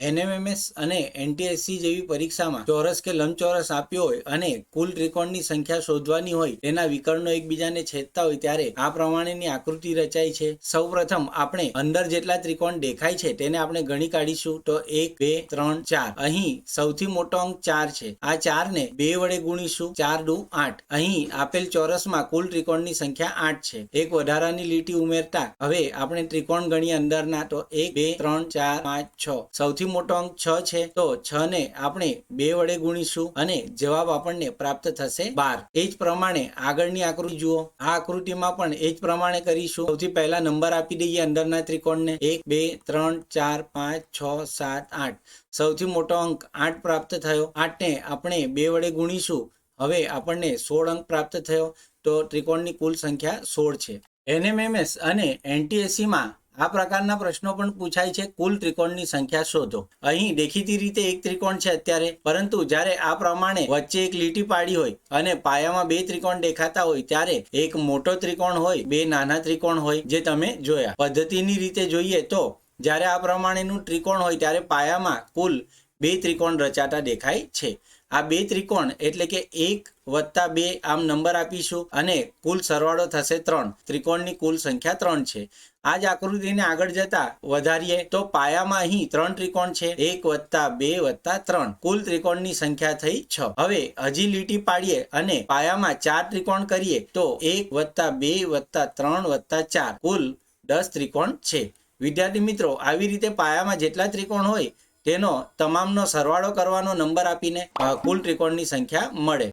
NMMS અને એનટીએસસી જેવી પરીક્ષામાં ચોરસ કે લંબચોરસ આપ્યો હોય અને કુલ ત્રિકોણની સંખ્યા શોધવાની હોય, તેના વિકર્ણો એકબીજાને છેદતા હોય ત્યારે આ પ્રમાણેની આકૃતિ રચાય છે. સૌપ્રથમ આપણે અંદર જેટલા ત્રિકોણ દેખાય છે તેને આપણે ગણી કાઢીશું. તો એક, બે, ત્રણ, ચાર. અહીં સૌથી મોટો અંક ચાર છે. આ ચાર ને બે વડે ગુણીશું. ચાર દુ આઠ. અહીં આપેલ ચોરસમાં કુલ ત્રિકોણની સંખ્યા આઠ છે. એક વધારાની લીટી ઉમેરતા હવે આપણે ત્રિકોણ ગણીએ અંદરના. તો એક, બે, ત્રણ, ચાર, પાંચ, છ. સૌથી મોટો અંક છ છે, તો છ ને આપણે બે વડે ગુણીશું અને જવાબ આપણને પ્રાપ્ત થશે બાર. એ જ પ્રમાણે આગળની આકૃતિ જુઓ. આ આકૃતિમાં પણ એ જ પ્રમાણે કરીશું. સૌથી પહેલા નંબર આપી દઈએ અંદરના ત્રિકોણને. એક, બે, ત્રણ, ચાર, પાંચ, છ, સાત, આઠ. સૌથી મોટો અંક આઠ પ્રાપ્ત થયો. આઠને આપણે બે વડે ગુણીશું. હવે આપણને સોળ અંક પ્રાપ્ત થયો. તો ત્રિકોણની કુલ સંખ્યા સોળ છે. એનએમએમએસ અને એનટીએસસીમાં આ પ્રકારના પ્રશ્નો પણ પૂછાય છે. કુલ ત્રિકોણની સંખ્યા શોધો. અહીં દેખીતી રીતે એક ત્રિકોણ છે અત્યારે. પરંતુ જ્યારે આ પ્રમાણે વચ્ચે એક લીટી પાડી હોય અને પાયામાં બે ત્રિકોણ દેખાતા હોય ત્યારે એક મોટો ત્રિકોણ હોય, બે નાના ત્રિકોણ હોય, જે તમે જોયા. પદ્ધતિની રીતે જોઈએ તો જ્યારે આ પ્રમાણેનું ત્રિકોણ હોય ત્યારે પાયામાં કુલ બે ત્રિકોણ રચાતા દેખાય છે. આ બે ત્રિકોણ એટલે કે એક વત્તા બે આમ નંબર આપીશું અને કુલ સરવાળો થશે ત્રણ. ત્રિકોણની કુલ સંખ્યા ત્રણ છે. આ જ આકૃતિને આગળ જતા વધારીએ તો પાયામાં અહીં ત્રણ ત્રિકોણ છે. એક વત્તા બે વત્તા ત્રણ. કુલ ત્રિકોણની સંખ્યા થઈ છ. હવે હજી લીટી પાડીએ અને પાયામાં ચાર ત્રિકોણ કરીએ તો એક વત્તા બે વત્તા ત્રણ વત્તા ચાર. કુલ દસ ત્રિકોણ છે. વિદ્યાર્થી મિત્રો, આવી રીતે પાયામાં જેટલા ત્રિકોણ હોય તેનો તમામનો સરવાળો કરવાનો નંબર આપીને કુલ ત્રિકોણની સંખ્યા મળે.